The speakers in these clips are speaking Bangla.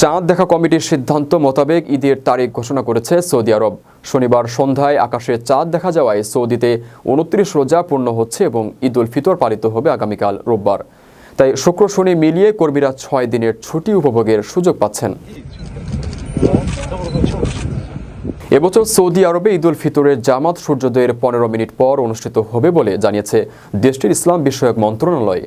চাঁদ দেখা কমিটির সিদ্ধান্ত মোতাবেক ঈদের তারিখ ঘোষণা করেছে সৌদি আরব। শনিবার সন্ধ্যায় আকাশে চাঁদ দেখা যাওয়ায় সৌদিতে উনত্রিশ রোজা পূর্ণ হচ্ছে এবং ঈদ উল ফিতর পালিত হবে আগামীকাল রোববার। তাই শুক্র শনি মিলিয়ে কর্মীরা ছয় দিনের ছুটি উপভোগের সুযোগ পাচ্ছেন। এবছর সৌদি আরবে ঈদ উল ফিতরের জামাত সূর্যোদয়ের পনেরো মিনিট পর অনুষ্ঠিত হবে বলে জানিয়েছে দেশটির ইসলাম বিষয়ক মন্ত্রণালয়।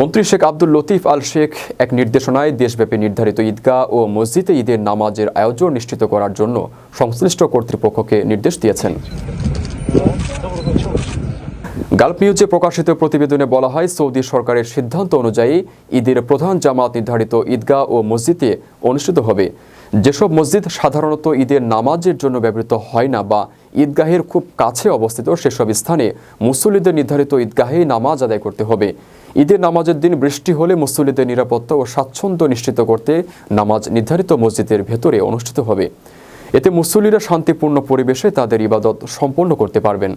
মন্ত্রী শেখ আব্দুল লতিফ আল শেখ এক নির্দেশনায় দেশব্যাপী নির্ধারিত ঈদগাহ ও মসজিদে ঈদের নামাজের আয়োজন নিশ্চিত করার জন্য সংশ্লিষ্ট কর্তৃপক্ষকে নির্দেশ দিয়েছেন। গালফ নিউজে প্রকাশিত প্রতিবেদনে বলা হয়, সৌদি সরকারের সিদ্ধান্ত অনুযায়ী ঈদের প্রধান জামাত নির্ধারিত ঈদগাহ ও মসজিদে অনুষ্ঠিত হবে। যেসব মসজিদ সাধারণত ঈদের নামাজের জন্য ব্যবহৃত হয় না বা ঈদগাহের খুব কাছে অবস্থিত, সেসব স্থানে মুসল্লিদের নির্ধারিত ঈদগাহেই নামাজ আদায় করতে হবে। ঈদের নামাজের দিন বৃষ্টি হলে মুসল্লিদের নিরাপত্তা ও স্বাচ্ছন্দ্য নিশ্চিত করতে নামাজ নির্ধারিত মসজিদের ভেতরে অনুষ্ঠিত হবে। এতে মুসল্লিরা শান্তিপূর্ণ পরিবেশে তাদের ইবাদত সম্পন্ন করতে পারবেন।